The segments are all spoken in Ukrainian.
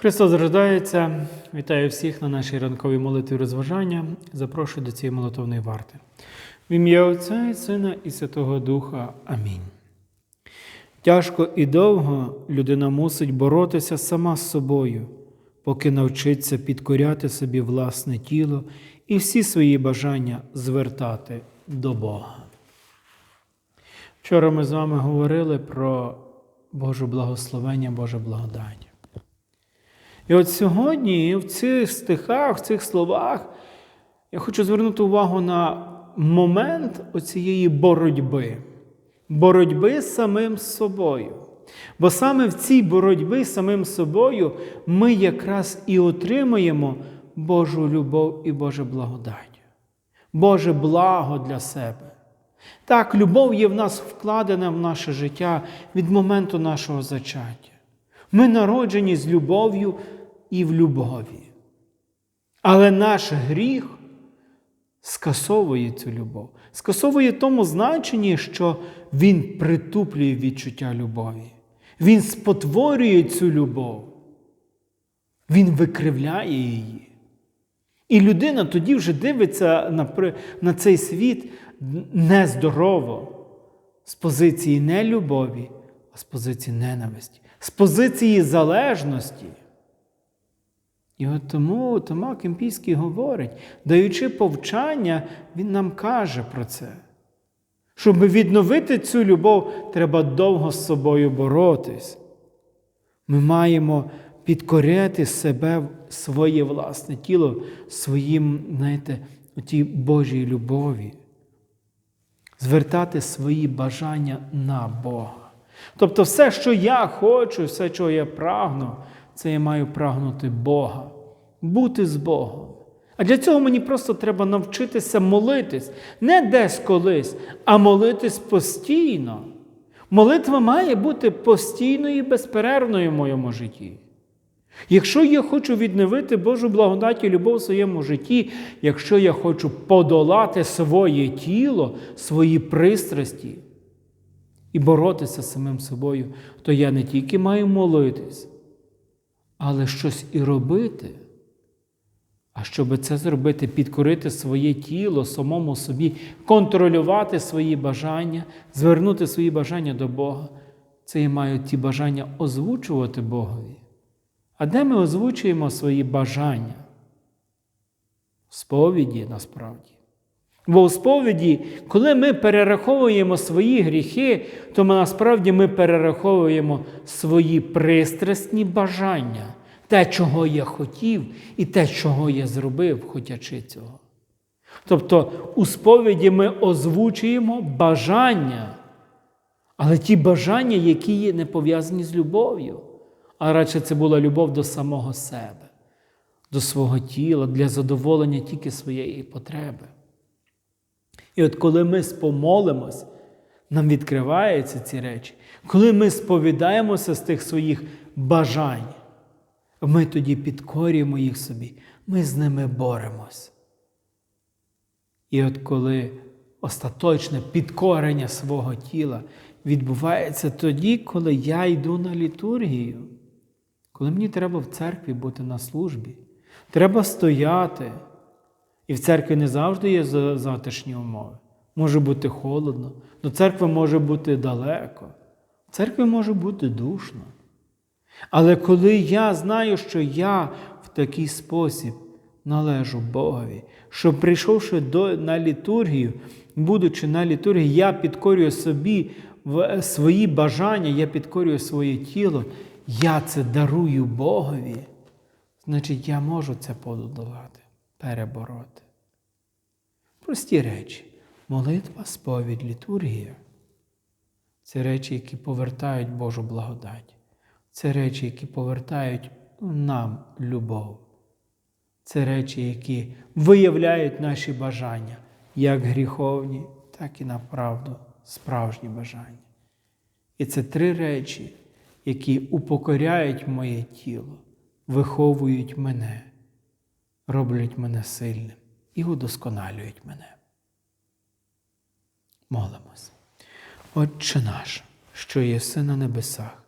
Христос рождається. Вітаю всіх на нашій ранковій молитві розважання. Запрошую до цієї молитовної варти. В ім'я Отця і Сина і Святого Духа. Амінь. Тяжко і довго людина мусить боротися сама з собою, поки навчиться підкоряти собі власне тіло і всі свої бажання звертати до Бога. Вчора ми з вами говорили про Боже благословення, Боже благодать. І от сьогодні в цих стихах, в цих словах, я хочу звернути увагу на момент оцієї боротьби, боротьби з самим собою. Бо саме в цій боротьбі з самим собою ми якраз і отримуємо Божу любов і Боже благодать, Боже благо для себе. Так, любов є в нас вкладена в наше життя від моменту нашого зачаття. Ми народжені з любов'ю і в любові. Але наш гріх скасовує цю любов, скасовує тому значенні, що він притуплює відчуття любові. Він спотворює цю любов. Він викривляє її. І людина тоді вже дивиться на, на цей світ нездорово, з позиції не любові, а з позиції ненависті, з позиції залежності. І от тому Тома Кемпійський говорить, даючи повчання, він нам каже про це. Щоб відновити цю любов, треба довго з собою боротись. Ми маємо підкоряти себе, своє власне тіло, своїм, знаєте, тій Божій любові, звертати свої бажання на Бога. Тобто, все, що я хочу, все, чого я прагну, це я маю прагнути Бога, бути з Богом. А для цього мені просто треба навчитися молитись не десь колись, а молитись постійно. Молитва має бути постійною і безперервною в моєму житті. Якщо я хочу відновити Божу благодать і любов в своєму житті, якщо я хочу подолати своє тіло, свої пристрасті і боротися з самим собою, то я не тільки маю молитись, але щось і робити. А щоб це зробити, підкорити своє тіло самому собі, контролювати свої бажання, звернути свої бажання до Бога, це я маю ті бажання озвучувати Богові. А де ми озвучуємо свої бажання? В сповіді насправді. Бо у сповіді, коли ми перераховуємо свої гріхи, то ми насправді ми перераховуємо свої пристрасні бажання, те, чого я хотів, і те, чого я зробив, хотячи цього. Тобто у сповіді ми озвучуємо бажання, але ті бажання, які є не пов'язані з любов'ю, а радше це була любов до самого себе, до свого тіла, для задоволення тільки своєї потреби. І от коли ми спомолимось, нам відкриваються ці речі, коли ми сповідаємося з тих своїх бажань, ми тоді підкорюємо їх собі, ми з ними боремось. І от коли остаточне підкорення свого тіла відбувається тоді, коли я йду на літургію, коли мені треба в церкві бути на службі, треба стояти. І в церкві не завжди є затишні умови. Може бути холодно, до церкви може бути далеко, в церкві може бути душно. Але коли я знаю, що я в такий спосіб належу Богові, що прийшовши до, на літургію, будучи на літургії, я підкорюю собі свої бажання, я підкорюю своє тіло, я це дарую Богові, значить я можу це подолати, перебороти. Прості речі. Молитва, сповідь, літургія це речі, які повертають Божу благодать. Це речі, які повертають нам любов. Це речі, які виявляють наші бажання, як гріховні, так і направду справжні бажання. І це три речі, які упокоряють моє тіло, виховують мене, роблять мене сильним і удосконалюють мене. Молимось. Отче наш, що єси на небесах,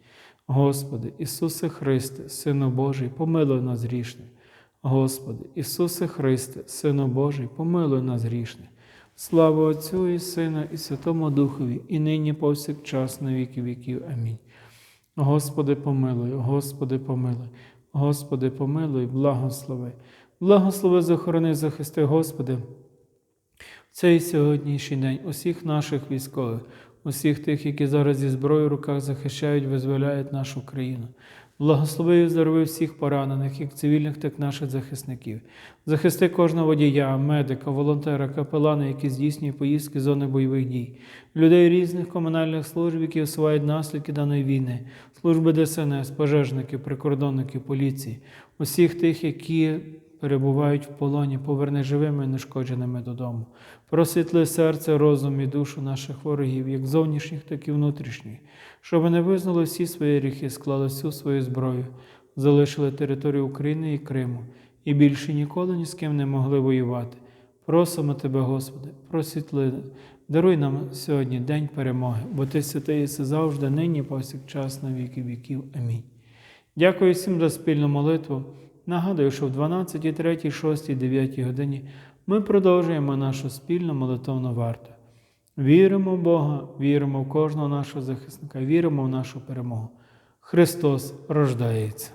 Господи, Ісусе Христе, Сину Божий, помилуй нас грішне. Господи, Ісусе Христе, Сину Божий, помилуй нас грішне. Слава Отцю і Сину, і Святому Духові, і нині повсякчас на віки віків. Амінь. Господи, помилуй, Господи, помилуй, Господи, помилуй, благослови. Благослови, захорони, захисти, Господи, в цей сьогоднішній день усіх наших військових, усіх тих, які зараз зі зброєю в руках захищають, визволяють нашу країну. Благослови і здорови всіх поранених, як цивільних, так і наших захисників. Захисти кожного водія, медика, волонтера, капелана, які здійснюють поїздки з зони бойових дій, людей різних комунальних служб, які усувають наслідки даної війни, служби ДСНС, пожежники, прикордонники, поліції, усіх тих, які перебувають в полоні, поверни живими і нешкодженими додому. Просвітли серце, розум і душу наших ворогів, як зовнішніх, так і внутрішніх, щоб вони визнали всі свої гріхи, склали всю свою зброю, залишили територію України і Криму, і більше ніколи ні з ким не могли воювати. Просимо Тебе, Господи, просвітли, даруй нам сьогодні день перемоги, бо Ти святий єси завжди, нині, повсякчас, на віки віків. Амінь. Дякую всім за спільну молитву. Нагадую, що в 12, 3, 6, 9 годині ми продовжуємо нашу спільну молитовну варту. Віримо в Бога, віримо в кожного нашого захисника, віримо в нашу перемогу. Христос рождається.